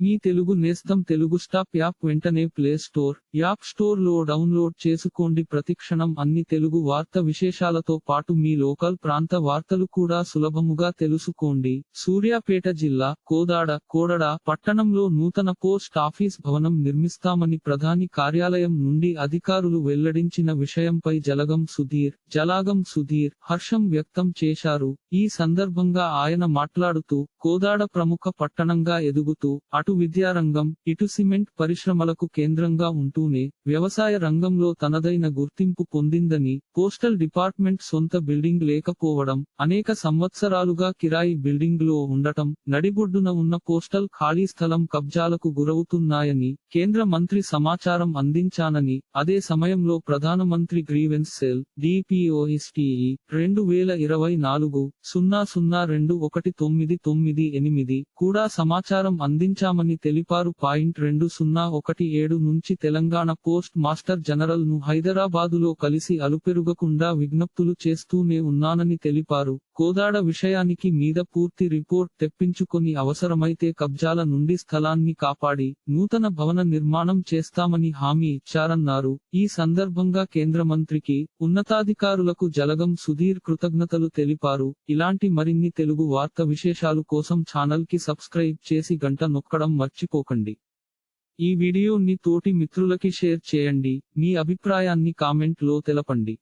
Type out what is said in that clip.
మీ తెలుగు నేస్తం Telugu stop app వెంటనే play store app స్టోర్లో డౌన్లోడ్ చేసుకోండి. ప్రతిక్షణం అన్ని తెలుగు వార్త విశేషాలతో పాటు మీ లోకల్ ప్రాంత వార్తలు కూడా సులభముగా తెలుసుకోండి. సూర్యాపేట జిల్లా కోదాడ కోడడ పట్టణంలో నూతన పోస్ట్ ఆఫీస్ భవనం నిర్మిస్తామని ప్రధాని కార్యాలయం నుండి అధికారులు వెల్లడించిన విషయంపై జలగం సుధీర్ జలాగం సుధీర్ హర్షం వ్యక్తం చేశారు. ఈ సందర్భంగా ఆయన మాట్లాడుతూ కోదాడ ప్రముఖ పట్టణంగా ఎదుగుతూ అటు విద్యారంగం ఇటు సిమెంట్ పరిశ్రమలకు కేంద్రంగా ఉంటూనే వ్యవసాయ రంగంలో తనదైన గుర్తింపు పొందిందని పోస్టల్ డిపార్ట్మెంట్ సొంత బిల్డింగ్ లేకపోవడం అనేక సంవత్సరాలుగా కిరాయి బిల్డింగ్లో ఉండటం నడిబొడ్డున ఉన్న పోస్టల్ ఖాళీ స్థలం కబ్జాలకు గురవుతున్నాయని కేంద్ర మంత్రి సమాచారం అందించానని అదే సమయంలో ప్రధానమంత్రి గ్రీవెన్స్ సెల్ డిపిఓఎస్టిఈ రెండు వేల ఇరవై నాలుగు సున్నా సున్నా రెండు ఒకటి తొమ్మిది తొమ్మిది ఎనిమిది కూడా సమాచారం అందించామని తెలిపారు. పాయింట్ రెండు సున్నా ఒకటి ఏడు నుంచి తెలంగాణ పోస్ట్ మాస్టర్ జనరల్ను హైదరాబాదులో కలిసి అలుపెరుగకుండా విజ్ఞప్తులు చేస్తూనే ఉన్నానని తెలిపారు. కోదాడ విషయానికి మీద పూర్తి రిపోర్ట్ తెప్పించుకొని అవసరమైతే కబ్జాల నుండి స్థలాన్ని కాపాడి నూతన భవన నిర్మాణం చేస్తామని హామీ ఇచ్చారన్నారు. ఈ సందర్భంగా కేంద్ర మంత్రికి ఉన్నతాధికారులకు జలగం సుధీర్ కృతజ్ఞతలు తెలిపారు. ఇలాంటి మరిన్ని తెలుగు వార్త విశేషాలు కోసం ఛానల్కి సబ్స్క్రైబ్ చేసి గంట నొక్కడం మర్చిపోకండి. ఈ వీడియోని తోటి మిత్రులకి షేర్ చేయండి. మీ అభిప్రాయాన్ని కామెంట్లో తెలపండి.